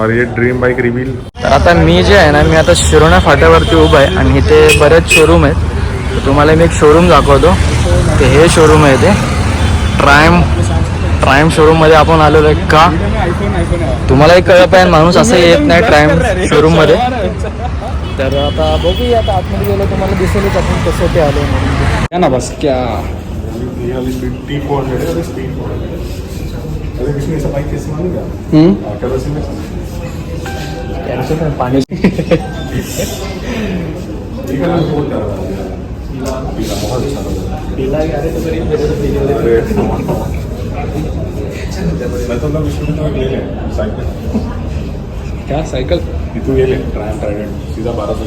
और ये dream bike reveal तर आता मी जे आहे ना मी आता शिरोणा फाट्यावरती उभा आहे आणि इथे बरेच शोरूम आहेत. तुम्हाला मी एक शोरूम दाखवतो. ते हे शोरूम आहे ते. ट्रायम ट्रायम शोरूममध्ये आपण आलेलो आहे का? तुम्हालाही कळलं पाहिजे माणूस असं येत नाही ट्रायम शोरूममध्ये तर आता बघूया आता आतमध्ये गेलो तुम्हाला दिसेलच आपण कसं ते आलो म्हणून. ना बस क्या. टी फोर है अरे स्पीड फोर अरे किसने ऐसा बाइक कैसे मानेगा हम्म? क्या वैसे में त्यांचं पण पाणी ठीक है ना बहुत ज्यादा पीला बहुत अच्छा लगा अरे सामान सामान मैं तो मतलब इसमें तो ले ले साइकिल। क्या साइकिल? ये तू ये ले ट्रायम ट्राइडेंट सीधा बारह सौ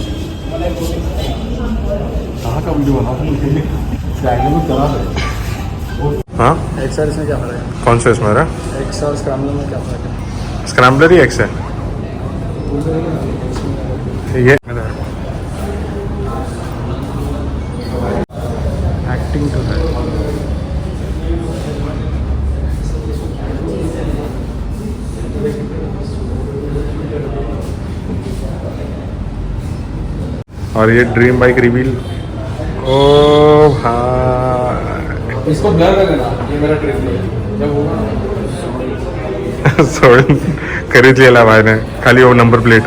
कहाँ का वीडियो बना तुम ले ले। ट्रायंगल में करा दे हाँ? एक्स आर इसमें क्या फर्क है? कौन सा इसमें रहा एक्स आर स्क्रैम्बलर में क्या फर्क है? स्क्रैम्बलर ही एक्स है। ये ॲक्टिंग करत आहे और ये ड्रीम बाइक रिवील ओ भाई इसको ब्लर कर देना ये मेरा ट्रिप नहीं है। जब होगा। सोडून करीत लिहिला भाईने खाली येऊ नंबर प्लेट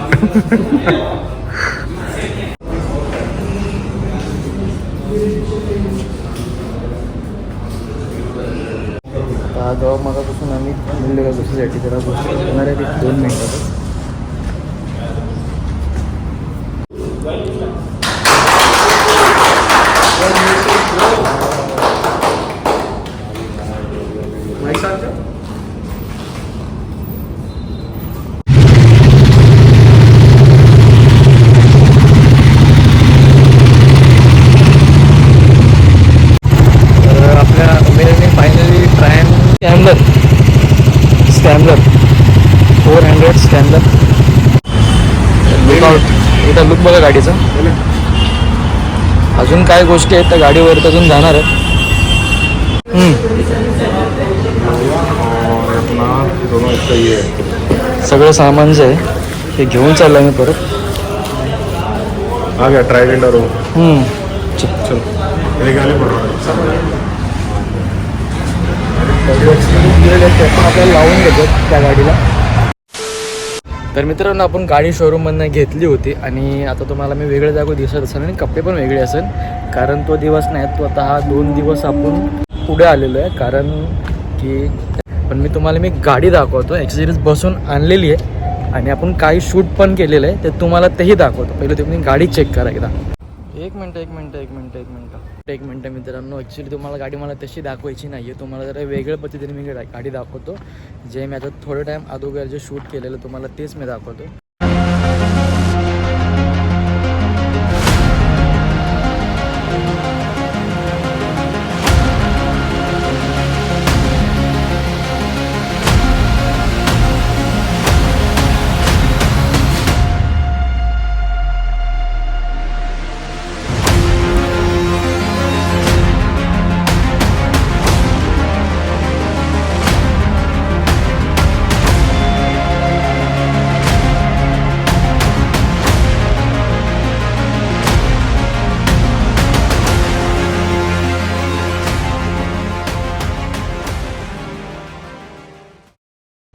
आता जेव्हा मगापासून आम्ही बोललेलो गोष्टीसाठी जरा गोष्ट होणार आहे दोन मिनटातच तर आपल्या उमेदने finally scrambler scrambler four hundred lookout इथं लुक बघा गाडीचा. अजून काय गोष्टी आहेत त्या गाडीवर अजून जाणार आहेत? है सगळं सामान जे आहे ते घेऊन चाललो मी परत. आ गया ट्राइडेंट और वो हम्म, च- चल. आपल्याला लावून घेतात त्या गाडीला तर मित्रांनो आपण गाडी शोरूममधनं घेतली होती आणि आता तुम्हाला मी वेगळ्या जागो दिसत असेल आणि कपडे पण वेगळे असेल. कारण तो दिवस नाही तो आता हा दोन दिवस आपण पुढे आलेलो आहे. कारण की पण मी तुम्हाला मी गाडी दाखवतो. ॲक्सेसरीज बसून आणलेली आहे आणि आपण काही शूट पण केलेलं आहे ते तुम्हाला तेही दाखवतो. पहिले तुम्ही गाडी चेक करा एकदा. एक मिनटं एक मिनटं एक मिनटं एक मिनटं. एक मिनटं मित्रांनो ॲक्च्युली तुम्हाला गाडी मला तशी दाखवायची नाही आहे तुम्हाला जरा वेगळ्या पद्धतीने मी गाडी दाखवतो. जे मी आता थोडं टाईम अगोदर जे शूट केलेलं तुम्हाला तेच मी दाखवतो.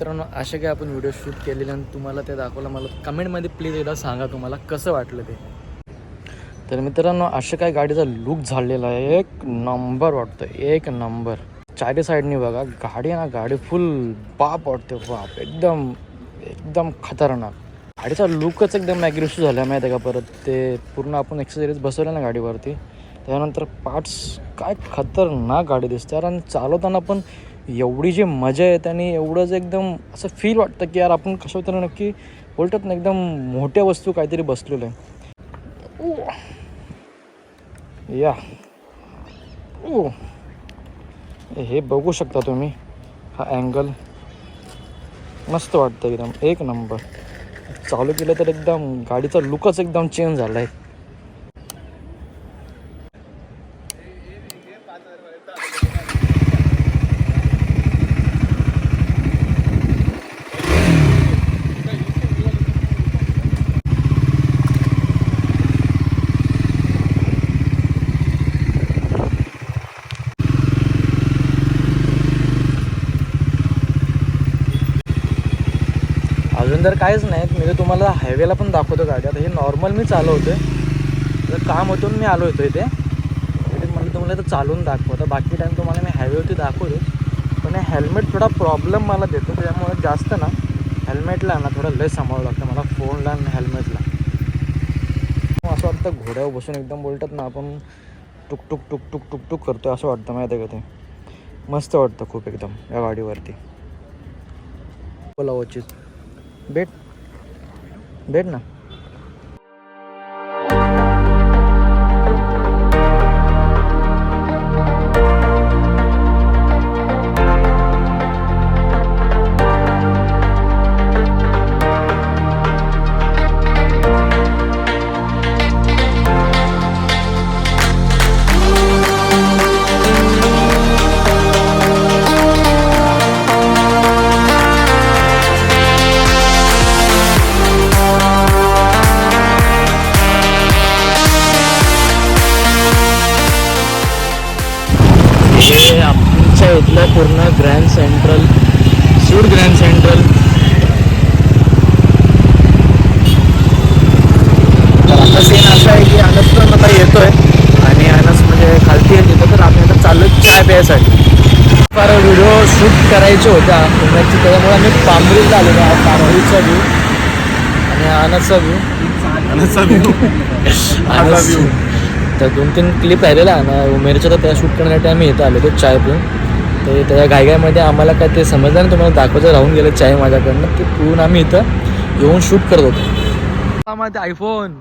मित्रांनो असे काही आपण व्हिडिओ शूट केलेले आणि तुम्हाला ते दाखवलं मला कमेंटमध्ये प्लीज एकदा सांगा तुम्हाला कसं वाटलं ते. तर मित्रांनो असे काय गाडीचा लुक झालेला आहे. एक नंबर वाटतं एक नंबर चारी साईडनी बघा गाडी ना गाडी फुल बाप वाटते बाप. एकदम एकदम खतरनाक. गाडीचा लुकच एकदम ॲग्रेसिव्ह झाला माहिती आहे का परत? ते पूर्ण आपण एक्सेसरीज बसवलं ना गाडीवरती. त्यानंतर पार्ट्स काय खतरनाक गाडी दिसते. कारण आणि चालवताना पण एवढी जी मजा येते आणि एवढंच एकदम असं फील वाटतं की यार आपण कसं होतं नक्की बोलतात ना एकदम मोठ्या वस्तू काहीतरी बसलेलं आहे. या. उ. हे बघू शकता तुम्ही. हा अँगल मस्त वाटतं एकदम. एक नंबर चालू केलं तर एकदम गाडीचा लुकच एकदम चेंज झाला आहे अंदर काहीच नाही. मी तर तुम्हाला हायवेला पण दाखवतो गाडी. आता हे नॉर्मल मी चालवतो तर काम होतं मी आलो होतो इथे. इथे मला तुम्हाला तर चालवून दाखवतो बाकी टाईम तुम्हाला मी हायवेवरती दाखवतो पण हे हेल्मेट थोडा प्रॉब्लेम मला देतो. त्यामुळे जास्त ना हेल्मेटला ना थोडं लय सांभाळावं लागतं. मला फोनला आणि हेल्मेटला असं वाटतं घोड्यावर बसून एकदम बोलतात ना आपण टुक टुक टुक टुक टुक टुक करतो असं वाटतं माहिती आहे का ते? मस्त वाटतं खूप एकदम या गाडीवरती. बोला वचित भेट भेट ना. आमच्या इथलं पूर्ण grand central suite grand central तर आता सीन असा आहे की अनस पण आता येतोय आणि अनस म्हणजे खालती येत येतो तर आम्ही आता चाललो चाय प्यायसाठी फार व्हिडिओ शूट करायचे होत्या पुण्याची त्याच्यामुळे आम्ही पांबरीला आलेलो आहोत पांबरीचा व्ह्यू आणि अनसचा व्ह्यू view. तर दोन तीन क्लिप राहिलेला ना उमेरच्या तर त्या शूट करण्यासाठी आम्ही इथं आलो होतो चाय पिऊन. तर त्या घाईघाईमध्ये आम्हाला काय ते समजलं नाही तुम्हाला दाखवायचं राहून गेलं चाय माझ्याकडनं. ते पिऊन आम्ही इथं येऊन शूट करत होतो. माझं आयफोन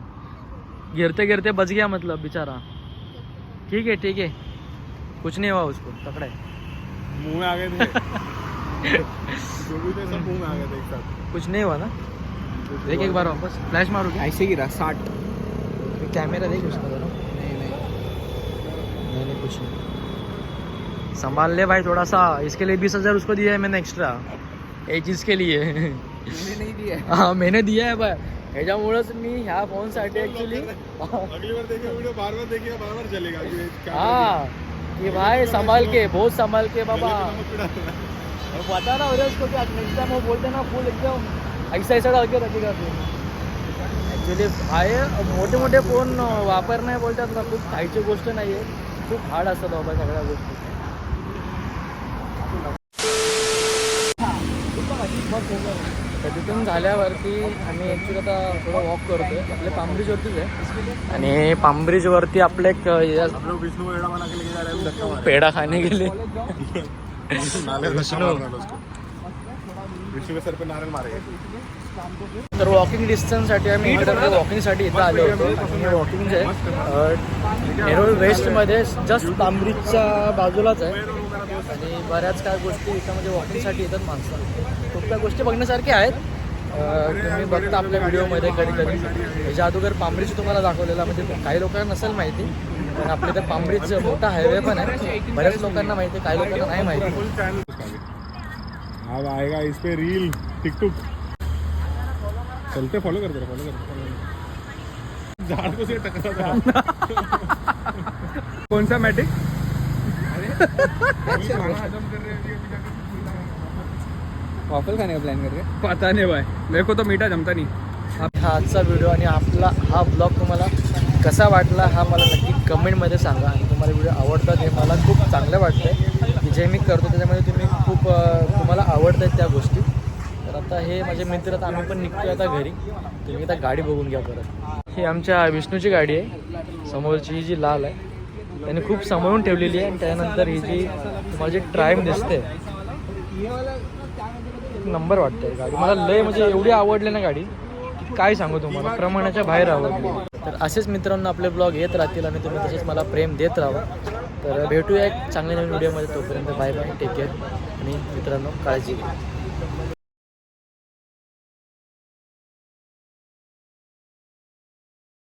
गिरते गिरते बच गया मतलब बेचारा. ठीक है ठीक है कुछ नहीं हुआ उसको पकड़ा. मुंह में आ गए थे. जो भी थे सब मुंह में आ गए थे एक साथ. कुछ नहीं हुआ ना? देख एक बार वापस फ्लैश मारो क्या ऐसे गिरा साठ. कैमरा देख उसका जरा नहीं नहीं कुछ नहीं. संभाल ले भाई थोड़ा सा। इसके लिए बीस हज़ार उसको दिया है मैंने एक्स्ट्रा एक चीज़ के लिए। मैंने नहीं दिया हाँ। मैंने दिया है भाई। ह्याच्यामुळंच मी ह्या फोनसाठी ॲक्च्युली अगली बार देखिए वीडियो बार बार देखिए बार बार चलेगा। कि भाई संभाल के बहुत संभाल के बाबा। बता ना उधर उसको क्या नेक्स्ट टाइम वो बोलते ना फुल एकदम ऐसा ऐसा डाल के रखेगा ॲक्च्युली मोठे मोठे फ़ोन वापरणे बोलतात ना खूप खायची गोष्ट नाही आहे खूप हार्ड असतात बाबा सगळ्या गोष्टी। तर तिथून झाल्यावरती आम्ही ॲक्च्युली आता थोडं वॉक करतोय. आपल्या पामब्रिजवरतीच आहे. आणि पामब्रिजवरती आपलं एक विष्णु पेढा खाने गेले. विष्णु. तर वॉकिंग डिस्टन्ससाठी आम्ही वॉकिंगसाठी इथं आलो होतो. आणि वॉकिंग जे आहे, नेरूळ वेस्टमध्ये जस्ट तांबरीच्या बाजूलाच आहे. आणि बऱ्याच काय गोष्टी याच्यामध्ये वॉकिंगसाठी येतात माणसं. खूप काही गोष्टी बघण्यासारख्या आहेत. तुम्ही बघता आपल्या व्हिडिओमध्ये कधी कधी याच्या अगोदर पांबरीची तुम्हाला दाखवलेला म्हणजे काही लोकांना नसेल माहिती पण आपल्या इथं पांबरीच मोठा हायवे पण आहे. बऱ्याच लोकांना माहिती आहे काही लोकांना नाही माहिती. अब आएगा इस पे रील टिकटुक चलते फॉलो करते फॉलो करते झाड़ को से टकरा कौन सा मैटिक वाफल खाने का प्लान कर रहे पता नहीं भाई. मेरे को तो मीठा जमता नहीं. हा आजचा व्हिडिओ आणि आपला हा ब्लॉग तुम्हाला कसा वाटला हा मला नक्की कमेंटमध्ये सांगा. आणि तुम्हाला व्हिडिओ आवडतात हे मला खूप चांगलं वाटतं की जे मी करतो त्याच्यामध्ये तुम्ही खूप तुम्हाला आवडत आहेत त्या गोष्टी. तर आता हे माझे मित्र तर आम्ही पण निघतोय आता घरी. तुम्ही आता गाडी बघून घ्या परत. ही आमच्या विष्णूची गाडी आहे. समोरची ही जी लाल आहे. त्याने खूप सांभाळून ठेवलेली आहे. आणि त्यानंतर ही जी तुम्हाला जी ट्राईम दिसते एक नंबर वाटते गाडी. मला लय म्हणजे एवढी आवडली ना गाडी की काय सांगू तुम्हाला? प्रमाणाच्या बाहेर आवडली. तर असेच मित्रांनो आपले ब्लॉग येत राहतील आणि तुम्ही तसेच मला प्रेम देत राहा. तर भेटूया एक चांगल्या नवीन व्हिडिओमध्ये तोपर्यंत बाय बाय टेक केअर आणि मित्रांनो काळजी घ्या.